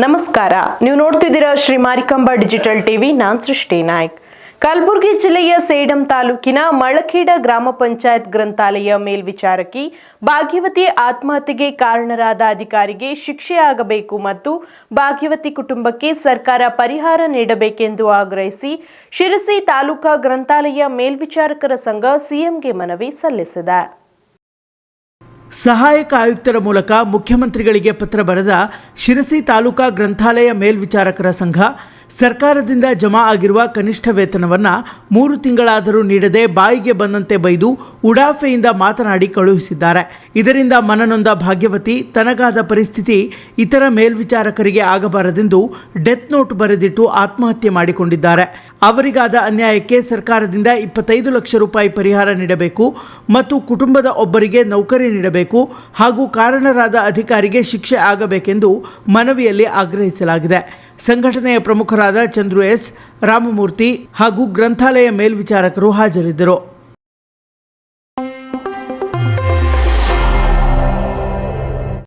ನಮಸ್ಕಾರ. ನೀವು ನೋಡ್ತಿದ್ದೀರಾ ಶ್ರೀ ಮಾರಿಕಂಬ ಡಿಜಿಟಲ್ ಟಿವಿ. ನಾನ್ ಸೃಷ್ಟಿ ನಾಯ್ಕ್. ಕಲಬುರಗಿ ಜಿಲ್ಲೆಯ ಸೇಡಂ ತಾಲೂಕಿನ ಮಳಖೇಡ ಗ್ರಾಮ ಪಂಚಾಯತ್ ಗ್ರಂಥಾಲಯ ಮೇಲ್ವಿಚಾರಕಿ ಭಾಗ್ಯವತಿ ಆತ್ಮಹತ್ಯೆಗೆ ಕಾರಣರಾದ ಅಧಿಕಾರಿಗೆ ಶಿಕ್ಷೆಯಾಗಬೇಕು ಮತ್ತು ಭಾಗ್ಯವತಿ ಕುಟುಂಬಕ್ಕೆ ಸರ್ಕಾರ ಪರಿಹಾರ ನೀಡಬೇಕೆಂದು ಆಗ್ರಹಿಸಿ ಶಿರಸಿ ತಾಲೂಕಾ ಗ್ರಂಥಾಲಯ ಮೇಲ್ವಿಚಾರಕರ ಸಂಘ ಸಿಎಂಗೆ ಮನವಿ ಸಲ್ಲಿಸಿದೆ. ಸಹಾಯಕ ಆಯುಕ್ತರ ಮೂಲಕ ಮುಖ್ಯಮಂತ್ರಿಗಳಿಗೆ ಪತ್ರ ಬರೆದ ಶಿರಸಿ ತಾಲೂಕಾ ಗ್ರಂಥಾಲಯ ಮೇಲ್ವಿಚಾರಕರ ಸಂಘ ಸರ್ಕಾರದಿಂದ ಜಮಾ ಆಗಿರುವ ಕನಿಷ್ಠ ವೇತನವನ್ನು ಮೂರು ತಿಂಗಳಾದರೂ ನೀಡದೆ ಬಾಯಿಗೆ ಬಂದಂತೆ ಬೈದು ಉಡಾಫೆಯಿಂದ ಮಾತನಾಡಿ ಕಳುಹಿಸಿದ್ದಾರೆ. ಇದರಿಂದ ಮನನೊಂದ ಭಾಗ್ಯವತಿ, ತನಗಾದ ಪರಿಸ್ಥಿತಿ ಇತರ ಮೇಲ್ವಿಚಾರಕರಿಗೆ ಆಗಬಾರದೆಂದು ಡೆತ್ ನೋಟ್ ಬರೆದಿಟ್ಟು ಆತ್ಮಹತ್ಯೆ ಮಾಡಿಕೊಂಡಿದ್ದಾರೆ. ಅವರಿಗಾದ ಅನ್ಯಾಯಕ್ಕೆ ಸರ್ಕಾರದಿಂದ ಇಪ್ಪತ್ತೈದು ಲಕ್ಷ ರೂಪಾಯಿ ಪರಿಹಾರ ನೀಡಬೇಕು ಮತ್ತು ಕುಟುಂಬದ ಒಬ್ಬರಿಗೆ ನೌಕರಿ ನೀಡಬೇಕು ಹಾಗೂ ಕಾರಣರಾದ ಅಧಿಕಾರಿಗೆ ಶಿಕ್ಷೆ ಆಗಬೇಕೆಂದು ಮನವಿಯಲ್ಲಿ ಆಗ್ರಹಿಸಲಾಗಿದೆ. ಸಂಘಟನೆಯ ಪ್ರಮುಖರಾದ ಚಂದ್ರು ಎಸ್ ರಾಮಮೂರ್ತಿ ಹಾಗೂ ಗ್ರಂಥಾಲಯ ಮೇಲ್ವಿಚಾರಕರು ಹಾಜರಿದ್ದರು.